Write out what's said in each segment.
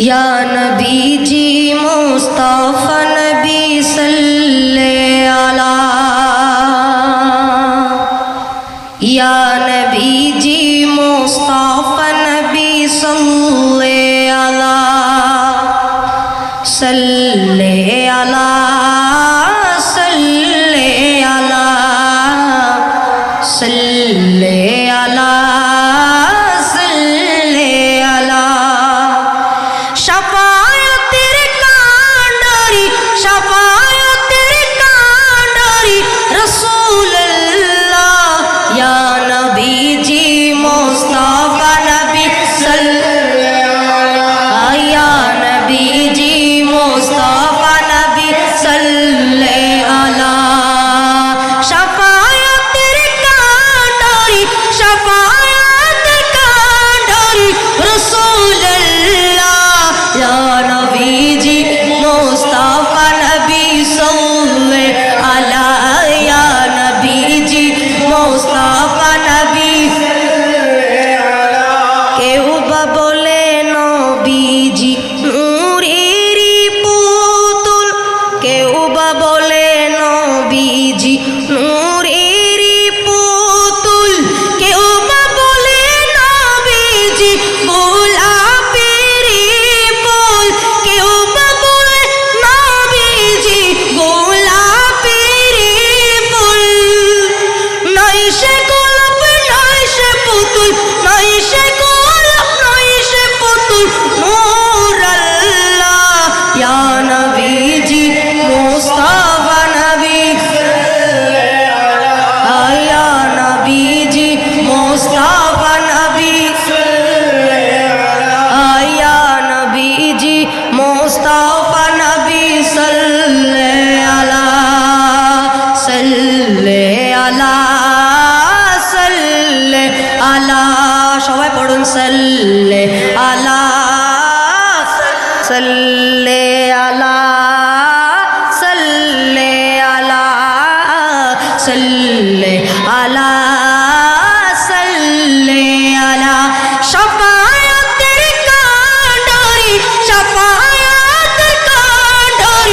या नबी जी मुस्तफ़ा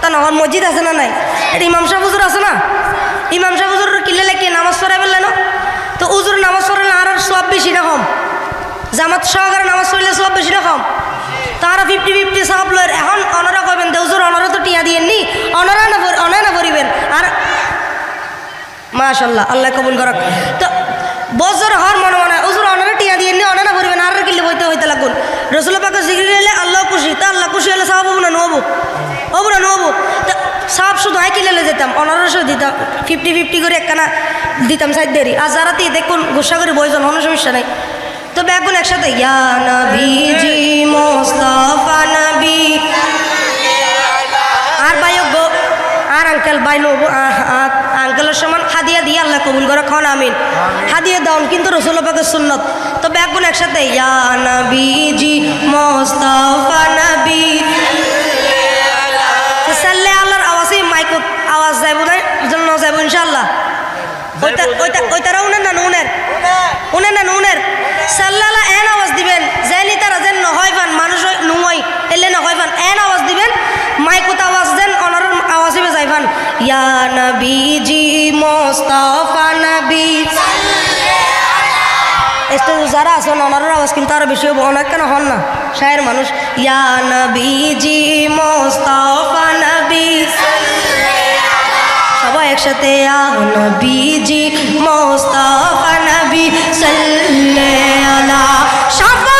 হতা নহর মসজিদ আছে না নাই? এটা ইমাম সাহেব হুজুর আছে না? ইমাম সাহেব হুজুর কিলে লেগে নামাজ পড়াই বললেন তো হুজুর নামাজ পড়লে আর সব বেশি না কম? জামাত সহকারে নামাজ পড়লে সব বেশি না কম? তারা ফিফটি ফিফটি সব লয় এখন অনরা করবেন দেউজুর অনরা তো টিয়া দিয়েননি অনরা না অনরা না ভরিবেন আর মাশাল্লাহ আল্লাহ কবুল করক। তো বছর হর মনে মনে উজুর অনারা টিয়া দিয়ে নি ভরিবেন আর কিলে বইতে হইতে লাগুন? রসুল পাকে জিগরি খুশি, তা আল্লাহ খুশি হলে সাহাব হব না নবো। হব না নবো। তা সাহাব শুধু আই কিলে যেতাম অনারা শুধু দিতাম ফিফটি ফিফটি করে একখানা দিতাম সাইড দেরি আর যারা তি দেখুন, গোসা করে বইজন কোনো সমস্যা নাই। তো ব্যাগুন একসাথে আর বাইক আর আঙ্কেল বাই নবো আঙ্কেলের সমান হাদিয়া দিয়ে আল্লাহ কবুল করে খন আমিন। হাদিয়া দাউন কিন্তু রসুল পাকের সুন্নত। তো ব্যাগুন একসাথে ইয়া নবীজি মোস্তফা নবী। সাল্লে আল্লাহর আওয়াজে মাইক আওয়াজ যাইব না জন্য যাইব ইনশাআল্লাহ। ওইটা ওইটা ওইটারা উনের না নুনের? উনের না নুনের? সাল্লাল্লাহ যারা আছেন অনারের আওয়াজ কিন্তু আরও বেশি হব। অনেক কেন হন না, শায়ের মানুষ। সবাই একসাথে মোস্তফা নবী, সাল্লে আলা শাফায়াতের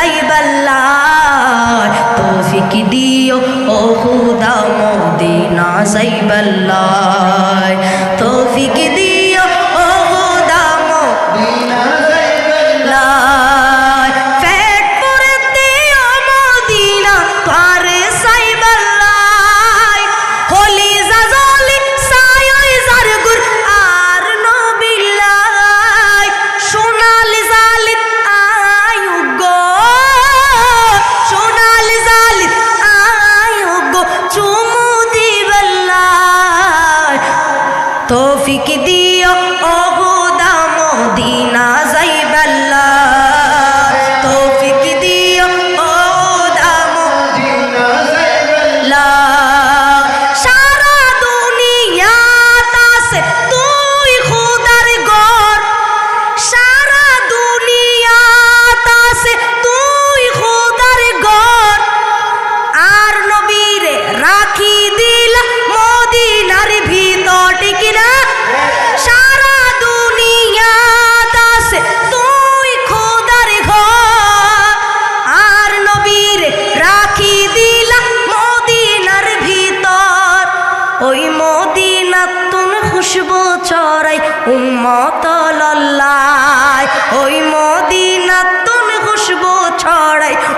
যাইবেল্লাই তৌফিক দিও ও খুদা মদিনা যাইবেল্লাই তৌফিক দিও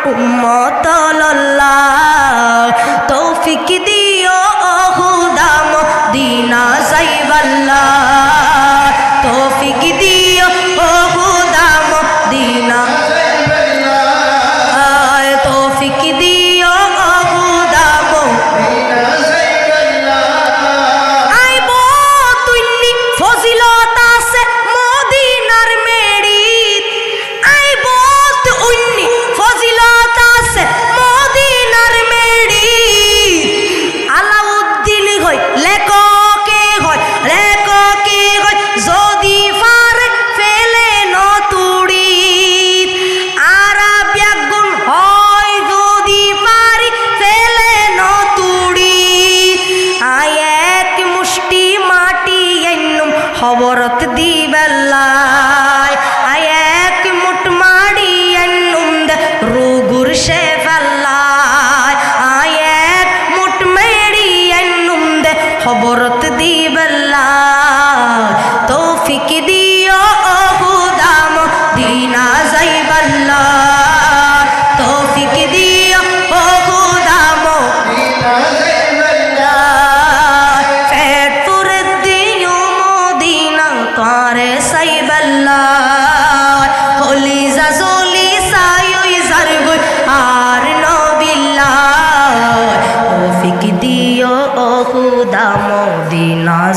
উম্মতল্লাহ তৌফিক দিও হুদাম দিনা সাইবাল্লাহ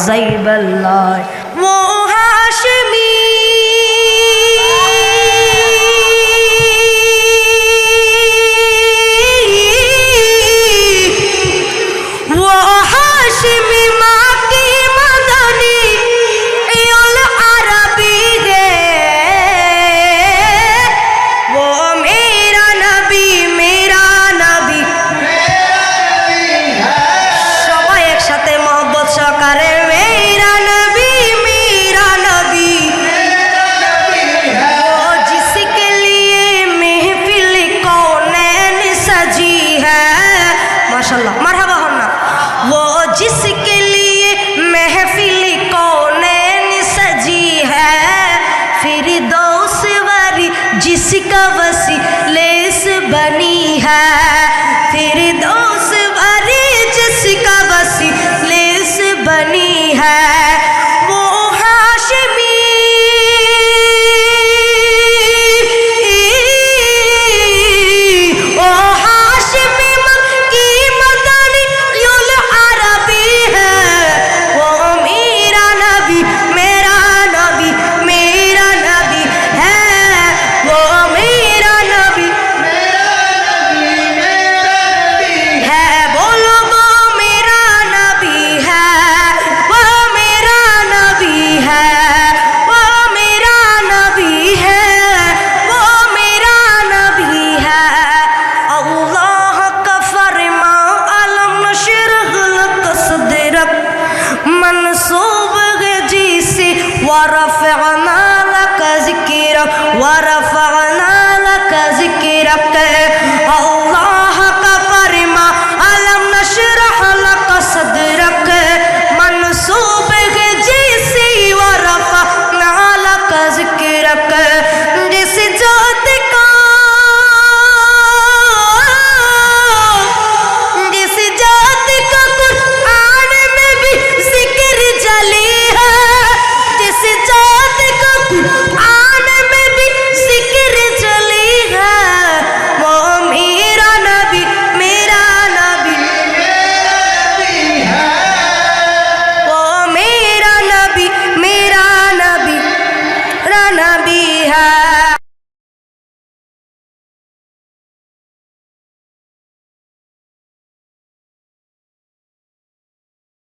যাইবাল্লা sikavasi lesbani ورفعنا